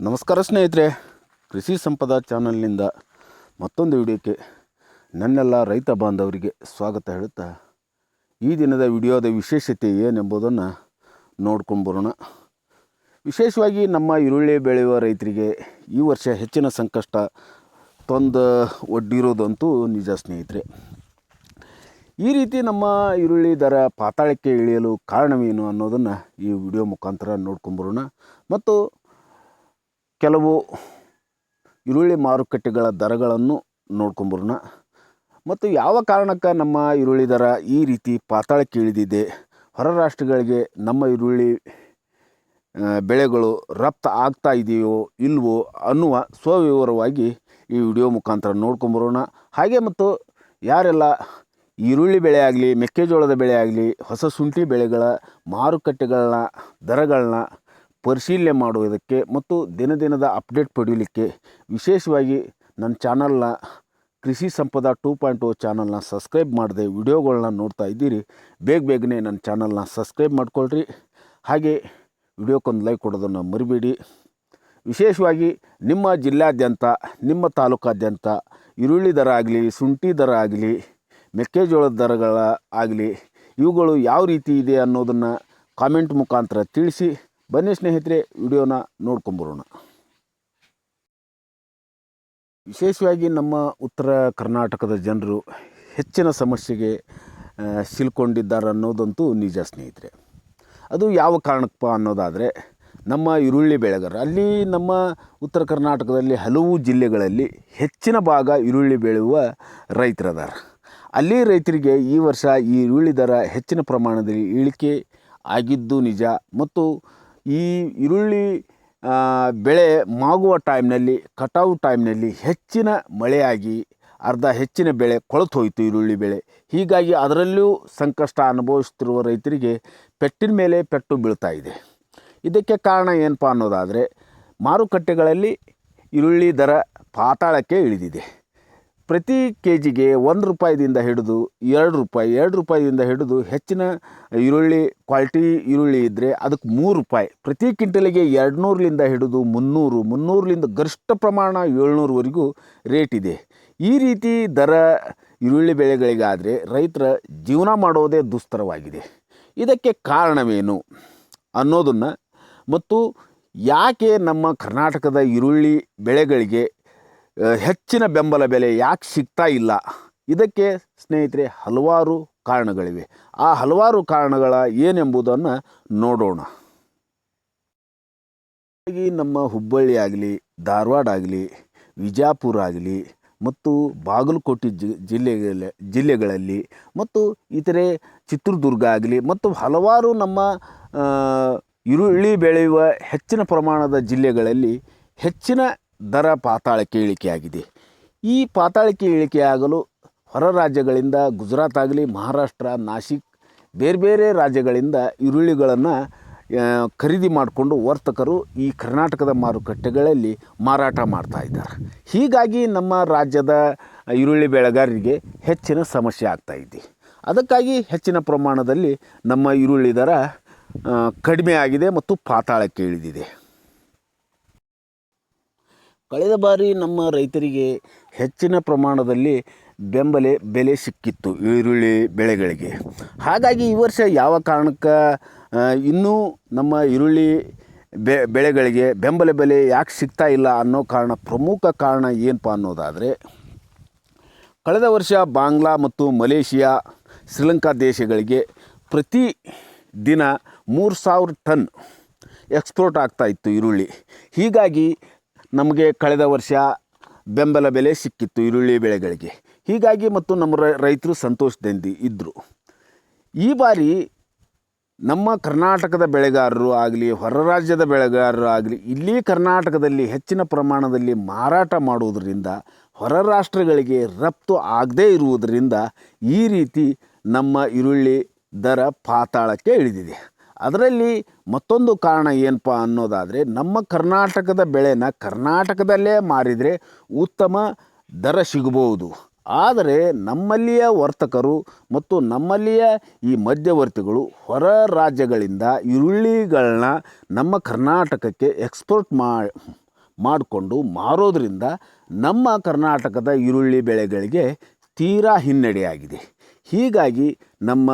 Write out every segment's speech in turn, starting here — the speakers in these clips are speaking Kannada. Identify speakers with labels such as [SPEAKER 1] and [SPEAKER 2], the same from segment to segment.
[SPEAKER 1] ನಮಸ್ಕಾರ ಸ್ನೇಹಿತರೆ. ಕೃಷಿ ಸಂಪದ ಚಾನಲ್ನಿಂದ ಮತ್ತೊಂದು ವಿಡಿಯೋಕ್ಕೆ ನನ್ನೆಲ್ಲ ರೈತ ಬಾಂಧವರಿಗೆ ಸ್ವಾಗತ ಹೇಳುತ್ತಾ, ಈ ದಿನದ ವಿಡಿಯೋದ ವಿಶೇಷತೆ ಏನೆಂಬುದನ್ನು ನೋಡ್ಕೊಂಬರೋಣ ವಿಶೇಷವಾಗಿ ನಮ್ಮ ಈರುಳ್ಳಿ ಬೆಳೆಯುವ ರೈತರಿಗೆ ಈ ವರ್ಷ ಹೆಚ್ಚಿನ ಸಂಕಷ್ಟ ತೊಂದ ಒಡ್ಡಿರೋದಂತೂ ನಿಜ ಸ್ನೇಹಿತರೆ. ಈ ರೀತಿ ನಮ್ಮ ಈರುಳ್ಳಿ ದರ ಪಾತಾಳಕ್ಕೆ ಇಳಿಯಲು ಕಾರಣವೇನು ಅನ್ನೋದನ್ನು ಈ ವಿಡಿಯೋ ಮುಖಾಂತರ ನೋಡ್ಕೊಂಬರೋಣ ಮತ್ತು ಕೆಲವು ಈರುಳ್ಳಿ ಮಾರುಕಟ್ಟೆಗಳ ದರಗಳನ್ನು ನೋಡ್ಕೊಂಬರೋಣ. ಮತ್ತು ಯಾವ ಕಾರಣಕ್ಕೆ ನಮ್ಮ ಈರುಳ್ಳಿ ದರ ಈ ರೀತಿ ಪಾತಾಳಕ್ಕೆ ಇಳಿದಿದೆ? ಹೊರ ರಾಷ್ಟ್ರಗಳಿಗೆ ನಮ್ಮ ಈರುಳ್ಳಿ ಬೆಳೆಗಳು ರಫ್ತು ಆಗ್ತಾ ಇದೆಯೋ ಇಲ್ವೋ ಅನ್ನುವ ಸ್ವವಿವರವಾಗಿ ಈ ವಿಡಿಯೋ ಮುಖಾಂತರ ನೋಡ್ಕೊಂಬರೋಣ. ಹಾಗೆ ಮತ್ತು ಯಾರೆಲ್ಲ ಈರುಳ್ಳಿ ಬೆಳೆ ಆಗಲಿ, ಮೆಕ್ಕೆಜೋಳದ ಬೆಳೆ ಆಗಲಿ, ಹೊಸ ಶುಂಠಿ ಬೆಳೆಗಳ ಮಾರುಕಟ್ಟೆಗಳನ್ನ, ದರಗಳನ್ನ ಪರಿಶೀಲನೆ ಮಾಡುವುದಕ್ಕೆ ಮತ್ತು ದಿನ ದಿನದ ಅಪ್ಡೇಟ್ ಪಡೆಯಲಿಕ್ಕೆ ವಿಶೇಷವಾಗಿ ನನ್ನ ಚಾನಲ್ನ ಕೃಷಿ ಸಂಪದ ಟೂ ಪಾಯಿಂಟ್ ಓ ಚಾನಲ್ನ ಸಬ್ಸ್ಕ್ರೈಬ್ ಮಾಡದೆ ವಿಡಿಯೋಗಳನ್ನ ನೋಡ್ತಾ ಇದ್ದೀರಿ, ಬೇಗ ಬೇಗನೆ ನನ್ನ ಚಾನಲ್ನ ಸಬ್ಸ್ಕ್ರೈಬ್ ಮಾಡ್ಕೊಳ್ರಿ. ಹಾಗೆ ವಿಡಿಯೋಕ್ಕೊಂದು ಲೈಕ್ ಕೊಡೋದನ್ನು ಮರಿಬೇಡಿ. ವಿಶೇಷವಾಗಿ ನಿಮ್ಮ ಜಿಲ್ಲಾದ್ಯಂತ, ನಿಮ್ಮ ತಾಲೂಕಾದ್ಯಂತ ಈರುಳ್ಳಿ ದರ ಆಗಲಿ, ಶುಂಠಿ ದರ ಆಗಲಿ, ಮೆಕ್ಕೆಜೋಳದ ದರಗಳ ಆಗಲಿ ಇವುಗಳು ಯಾವ ರೀತಿ ಇದೆ ಅನ್ನೋದನ್ನು ಕಾಮೆಂಟ್ ಮುಖಾಂತರ ತಿಳಿಸಿ ಬನ್ನಿ ಸ್ನೇಹಿತರೆ, ವಿಡಿಯೋನ ನೋಡ್ಕೊಂಬರೋಣ. ವಿಶೇಷವಾಗಿ ನಮ್ಮ ಉತ್ತರ ಕರ್ನಾಟಕದ ಜನರು ಹೆಚ್ಚಿನ ಸಮಸ್ಯೆಗೆ ಸಿಲ್ಕೊಂಡಿದ್ದಾರೆ ಅನ್ನೋದಂತೂ ನಿಜ ಸ್ನೇಹಿತರೆ. ಅದು ಯಾವ ಕಾರಣಕ್ಕಪ್ಪ ಅನ್ನೋದಾದರೆ, ನಮ್ಮ ಈರುಳ್ಳಿ ಬೆಳೆಗಾರ ಅಲ್ಲಿ ನಮ್ಮ ಉತ್ತರ ಕರ್ನಾಟಕದಲ್ಲಿ ಹಲವು ಜಿಲ್ಲೆಗಳಲ್ಲಿ ಹೆಚ್ಚಿನ ಭಾಗ ಈರುಳ್ಳಿ ಬೆಳೆಯುವ ರೈತರದಾರ. ಅಲ್ಲಿ ರೈತರಿಗೆ ಈ ವರ್ಷ ಈರುಳ್ಳಿ ದರ ಹೆಚ್ಚಿನ ಪ್ರಮಾಣದಲ್ಲಿ ಇಳಿಕೆ ಆಗಿದ್ದು ನಿಜ. ಮತ್ತು ಈ ಈರುಳ್ಳಿ ಬೆಳೆ ಮಾಗುವ ಟೈಮ್ನಲ್ಲಿ ಕಟಾವು ಟೈಮ್ನಲ್ಲಿ ಹೆಚ್ಚಿನ ಮಳೆಯಾಗಿ, ಅರ್ಧ ಹೆಚ್ಚಿನ ಬೆಳೆ ಕೊಳೆತು ಹೋಯಿತು ಈರುಳ್ಳಿ ಬೆಳೆ. ಹೀಗಾಗಿ ಅದರಲ್ಲೂ ಸಂಕಷ್ಟ ಅನುಭವಿಸ್ತಿರುವ ರೈತರಿಗೆ ಪೆಟ್ಟಿನ ಮೇಲೆ ಪೆಟ್ಟು ಬೀಳ್ತಾ ಇದೆ. ಇದಕ್ಕೆ ಕಾರಣ ಏನಪ್ಪ ಅನ್ನೋದಾದರೆ ಮಾರುಕಟ್ಟೆಗಳಲ್ಲಿ ಈರುಳ್ಳಿ ದರ ಪಾತಾಳಕ್ಕೆ ಇಳಿದಿದೆ. ಪ್ರತಿ ಕೆ ಜಿಗೆ ಒಂದು ರೂಪಾಯಿದಿಂದ ಹಿಡಿದು ಎರಡು ರೂಪಾಯಿ, ಎರಡು ರೂಪಾಯಿಯಿಂದ ಹಿಡಿದು ಹೆಚ್ಚಿನ ಈರುಳ್ಳಿ, ಕ್ವಾಲಿಟಿ ಈರುಳ್ಳಿ ಇದ್ದರೆ ಅದಕ್ಕೆ ಮೂರು ರೂಪಾಯಿ. ಪ್ರತಿ ಕ್ವಿಂಟಲಿಗೆ ಎರಡು ನೂರಲಿಂದ ಹಿಡಿದು ಮುನ್ನೂರು ಮುನ್ನೂರಲಿಂದ ಗರಿಷ್ಠ ಪ್ರಮಾಣ ಏಳ್ನೂರವರೆಗೂ ರೇಟ್ ಇದೆ. ಈ ರೀತಿ ದರ ಈರುಳ್ಳಿ ಬೆಳೆಗಳಿಗಾದರೆ ರೈತರ ಜೀವನ ಮಾಡೋದೇ ದುಸ್ತರವಾಗಿದೆ. ಇದಕ್ಕೆ ಕಾರಣವೇನು ಅನ್ನೋದನ್ನು ಮತ್ತು ಯಾಕೆ ನಮ್ಮ ಕರ್ನಾಟಕದ ಈರುಳ್ಳಿ ಬೆಳೆಗಳಿಗೆ ಹೆಚ್ಚಿನ ಬೆಂಬಲ ಬೆಲೆ ಯಾಕೆ ಸಿಗ್ತಾ ಇಲ್ಲ? ಇದಕ್ಕೆ ಸ್ನೇಹಿತರೆ ಹಲವಾರು ಕಾರಣಗಳಿವೆ. ಆ ಹಲವಾರು ಕಾರಣಗಳ ಏನೆಂಬುದನ್ನು ನೋಡೋಣ. ನಮ್ಮ ಹುಬ್ಬಳ್ಳಿ ಆಗಲಿ, ಧಾರವಾಡ ಆಗಲಿ, ವಿಜಾಪುರ ಆಗಲಿ, ಮತ್ತು ಬಾಗಲಕೋಟೆ ಜಿ ಜಿಲ್ಲೆಗಳ ಜಿಲ್ಲೆಗಳಲ್ಲಿ, ಮತ್ತು ಇತರೆ ಚಿತ್ರದುರ್ಗ ಆಗಲಿ, ಮತ್ತು ಹಲವಾರು ನಮ್ಮ ಈರುಳ್ಳಿ ಬೆಳೆಯುವ ಹೆಚ್ಚಿನ ಪ್ರಮಾಣದ ಜಿಲ್ಲೆಗಳಲ್ಲಿ ಹೆಚ್ಚಿನ ದರ ಪಾತಾಳಕ್ಕೆ ಇಳಿಕೆಯಾಗಿದೆ ಈ ಪಾತಾಳಕ್ಕೆ ಇಳಿಕೆಯಾಗಲು ಹೊರ ರಾಜ್ಯಗಳಿಂದ ಗುಜರಾತ್ ಆಗಲಿ, ಮಹಾರಾಷ್ಟ್ರ, ನಾಶಿಕ್, ಬೇರೆ ಬೇರೆ ರಾಜ್ಯಗಳಿಂದ ಈರುಳ್ಳಿಗಳನ್ನು ಖರೀದಿ ಮಾಡಿಕೊಂಡು ವರ್ತಕರು ಈ ಕರ್ನಾಟಕದ ಮಾರುಕಟ್ಟೆಗಳಲ್ಲಿ ಮಾರಾಟ ಮಾಡ್ತಾ ಇದ್ದಾರೆ. ಹೀಗಾಗಿ ನಮ್ಮ ರಾಜ್ಯದ ಈರುಳ್ಳಿ ಬೆಳೆಗಾರರಿಗೆ ಹೆಚ್ಚಿನ ಸಮಸ್ಯೆ ಆಗ್ತಾ ಇದೆ. ಅದಕ್ಕಾಗಿ ಹೆಚ್ಚಿನ ಪ್ರಮಾಣದಲ್ಲಿ ನಮ್ಮ ಈರುಳ್ಳಿ ದರ ಕಡಿಮೆ ಆಗಿದೆ ಮತ್ತು ಪಾತಾಳಕ್ಕೆ ಇಳಿದಿದೆ. ಕಳೆದ ಬಾರಿ ನಮ್ಮ ರೈತರಿಗೆ ಹೆಚ್ಚಿನ ಪ್ರಮಾಣದಲ್ಲಿ ಬೆಂಬಲೆ, ಬೆಲೆ ಸಿಕ್ಕಿತ್ತು ಈರುಳ್ಳಿ ಬೆಳೆಗಳಿಗೆ. ಹಾಗಾಗಿ ಈ ವರ್ಷ ಯಾವ ಕಾರಣಕ್ಕೆ ಇನ್ನೂ ನಮ್ಮ ಈರುಳ್ಳಿ ಬೆ, ಬೆಳೆಗಳಿಗೆ ಬೆಂಬಲ, ಬೆಲೆ ಯಾಕೆ ಸಿಗ್ತಾ ಇಲ್ಲ ಅನ್ನೋ ಕಾರಣ, ಪ್ರಮುಖ ಕಾರಣ ಏನಪ್ಪ ಅನ್ನೋದಾದರೆ, ಕಳೆದ ವರ್ಷ ಬಾಂಗ್ಲಾ ಮತ್ತು ಮಲೇಷಿಯಾ, ಶ್ರೀಲಂಕಾ ದೇಶಗಳಿಗೆ ಪ್ರತಿ ದಿನ ಮೂರು ಸಾವಿರ ಟನ್ ಎಕ್ಸ್ಪೋರ್ಟ್ ಆಗ್ತಾ ಇತ್ತು ಈರುಳ್ಳಿ. ಹೀಗಾಗಿ ನಮಗೆ ಕಳೆದ ವರ್ಷ ಬೆಂಬಲ ಬೆಲೆ ಸಿಕ್ಕಿತ್ತು ಈರುಳ್ಳಿ ಬೆಳೆಗಳಿಗೆ. ಹೀಗಾಗಿ ಮತ್ತು ನಮ್ಮ ರೈತರು ಸಂತೋಷದಿಂದ ಇದ್ದರು ಈ ಬಾರಿ ನಮ್ಮ ಕರ್ನಾಟಕದ ಬೆಳೆಗಾರರು ಆಗಲಿ, ಹೊರ ರಾಜ್ಯದ ಬೆಳೆಗಾರರು ಆಗಲಿ, ಇಲ್ಲಿ ಕರ್ನಾಟಕದಲ್ಲಿ ಹೆಚ್ಚಿನ ಪ್ರಮಾಣದಲ್ಲಿ ಮಾರಾಟ ಮಾಡುವುದರಿಂದ, ಹೊರ ರಾಷ್ಟ್ರಗಳಿಗೆ ರಫ್ತು ಆಗದೇ ಇರುವುದರಿಂದ ಈ ರೀತಿ ನಮ್ಮ ಈರುಳ್ಳಿ ದರ ಪಾತಾಳಕ್ಕೆ ಇಳಿದಿದೆ. ಅದರಲ್ಲಿ ಮತ್ತೊಂದು ಕಾರಣ ಏನಪ್ಪ ಅನ್ನೋದಾದರೆ, ನಮ್ಮ ಕರ್ನಾಟಕದ ಬೆಳೆನ ಕರ್ನಾಟಕದಲ್ಲೇ ಮಾರಿದರೆ ಉತ್ತಮ ದರ ಸಿಗಬಹುದು. ಆದರೆ ನಮ್ಮಲ್ಲಿಯ ವರ್ತಕರು ಮತ್ತು ನಮ್ಮಲ್ಲಿಯ ಈ ಮಧ್ಯವರ್ತಿಗಳು ಹೊರ ರಾಜ್ಯಗಳಿಂದ ಈರುಳ್ಳಿಗಳನ್ನ ನಮ್ಮ ಕರ್ನಾಟಕಕ್ಕೆ ಎಕ್ಸ್ಪೋರ್ಟ್ ಮಾಡಿಕೊಂಡು ಮಾರೋದ್ರಿಂದ ನಮ್ಮ ಕರ್ನಾಟಕದ ಈರುಳ್ಳಿ ಬೆಳೆಗಳಿಗೆ ತೀರಾ ಹಿನ್ನಡೆಯಾಗಿದೆ. ಹೀಗಾಗಿ ನಮ್ಮ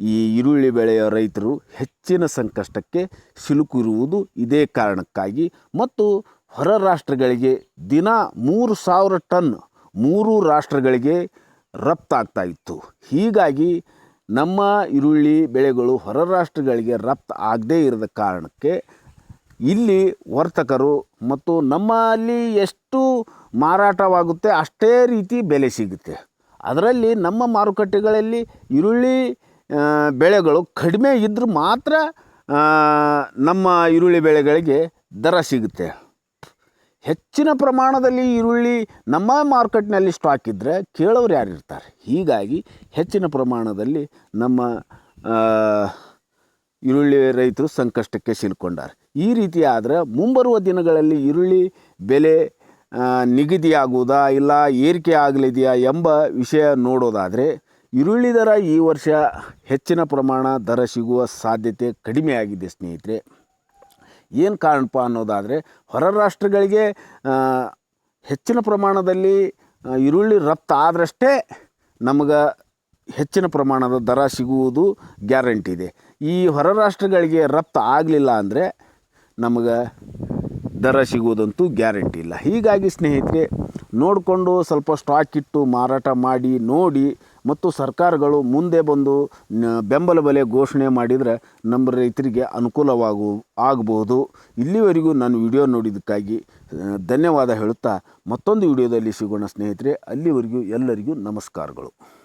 [SPEAKER 1] ಈ ಈರುಳ್ಳಿ ಬೆಳೆಯ ರೈತರು ಹೆಚ್ಚಿನ ಸಂಕಷ್ಟಕ್ಕೆ ಸಿಲುಕಿರುವುದು ಇದೇ ಕಾರಣಕ್ಕಾಗಿ ಮತ್ತು ಹೊರ ರಾಷ್ಟ್ರಗಳಿಗೆ ದಿನ ಮೂರು ಸಾವಿರ ಟನ್ ಮೂರು ರಾಷ್ಟ್ರಗಳಿಗೆ ರಫ್ತಾಗ್ತಾ ಇತ್ತು. ಹೀಗಾಗಿ ನಮ್ಮ ಈರುಳ್ಳಿ ಬೆಳೆಗಳು ಹೊರ ರಾಷ್ಟ್ರಗಳಿಗೆ ರಫ್ತು ಆಗದೇ ಇರದ ಕಾರಣಕ್ಕೆ ಇಲ್ಲಿ ವರ್ತಕರು ಮತ್ತು ನಮ್ಮಲ್ಲಿ ಎಷ್ಟು ಮಾರಾಟವಾಗುತ್ತೆ ಅಷ್ಟೇ ರೀತಿ ಬೆಲೆ ಸಿಗುತ್ತೆ. ಅದರಲ್ಲಿ ನಮ್ಮ ಮಾರುಕಟ್ಟೆಗಳಲ್ಲಿ ಈರುಳ್ಳಿ ಬೆಳೆಗಳು ಕಡಿಮೆ ಇದ್ದರೂ ಮಾತ್ರ ನಮ್ಮ ಈರುಳ್ಳಿ ಬೆಳೆಗಳಿಗೆ ದರ ಸಿಗುತ್ತೆ. ಹೆಚ್ಚಿನ ಪ್ರಮಾಣದಲ್ಲಿ ಈರುಳ್ಳಿ ನಮ್ಮ ಮಾರ್ಕೆಟ್ನಲ್ಲಿ ಸ್ಟಾಕ್ ಇದ್ದರೆ ಕೇಳೋರು ಯಾರು ಇರ್ತಾರೆ? ಹೀಗಾಗಿ ಹೆಚ್ಚಿನ ಪ್ರಮಾಣದಲ್ಲಿ ನಮ್ಮ ಈರುಳ್ಳಿ ರೈತರು ಸಂಕಷ್ಟಕ್ಕೆ ಸಿಲುಕೊಂಡಾರೆ. ಈ ರೀತಿ ಆದರೆ ಮುಂಬರುವ ದಿನಗಳಲ್ಲಿ ಈರುಳ್ಳಿ ಬೆಲೆ ನಿಗದಿಯಾಗುವುದಾ ಇಲ್ಲ, ಏರಿಕೆ ಆಗಲಿದೆಯಾ ಎಂಬ ವಿಷಯ ನೋಡೋದಾದರೆ ಈರುಳ್ಳಿ ದರ ಈ ವರ್ಷ ಹೆಚ್ಚಿನ ಪ್ರಮಾಣ ದರ ಸಿಗುವ ಸಾಧ್ಯತೆ ಕಡಿಮೆ ಆಗಿದೆ ಸ್ನೇಹಿತರೆ. ಏನು ಕಾರಣಪ್ಪ ಅನ್ನೋದಾದರೆ, ಹೊರ ರಾಷ್ಟ್ರಗಳಿಗೆ ಹೆಚ್ಚಿನ ಪ್ರಮಾಣದಲ್ಲಿ ಈರುಳ್ಳಿ ರಫ್ತು ಆದರಷ್ಟೇ ನಮಗೆ ಹೆಚ್ಚಿನ ಪ್ರಮಾಣದ ದರ ಸಿಗುವುದು ಗ್ಯಾರಂಟಿ ಇದೆ. ಈ ಹೊರ ರಾಷ್ಟ್ರಗಳಿಗೆ ರಫ್ತು ಆಗಲಿಲ್ಲ ಅಂದರೆ ನಮಗೆ ದರ ಸಿಗುವುದಂತೂ ಗ್ಯಾರಂಟಿ ಇಲ್ಲ. ಹೀಗಾಗಿ ಸ್ನೇಹಿತರೆ, ನೋಡಿಕೊಂಡು ಸ್ವಲ್ಪ ಸ್ಟಾಕ್ ಇಟ್ಟು ಮಾರಾಟ ಮಾಡಿ, ನೋಡಿ ಮತ್ತು ಸರ್ಕಾರಗಳು ಮುಂದೆ ಬಂದು ಬೆಂಬಲ ಬೆಲೆ ಘೋಷಣೆ ಮಾಡಿದರೆ ನಮ್ಮ ರೈತರಿಗೆ ಅನುಕೂಲವಾಗು ಆಗಬಹುದು ಇಲ್ಲಿವರೆಗೂ ನಾನು ವಿಡಿಯೋ ನೋಡಿದ್ದಕ್ಕಾಗಿ ಧನ್ಯವಾದ ಹೇಳುತ್ತಾ ಮತ್ತೊಂದು ವಿಡಿಯೋದಲ್ಲಿ ಸಿಗೋಣ ಸ್ನೇಹಿತರೆ. ಅಲ್ಲಿವರೆಗೂ ಎಲ್ಲರಿಗೂ ನಮಸ್ಕಾರಗಳು.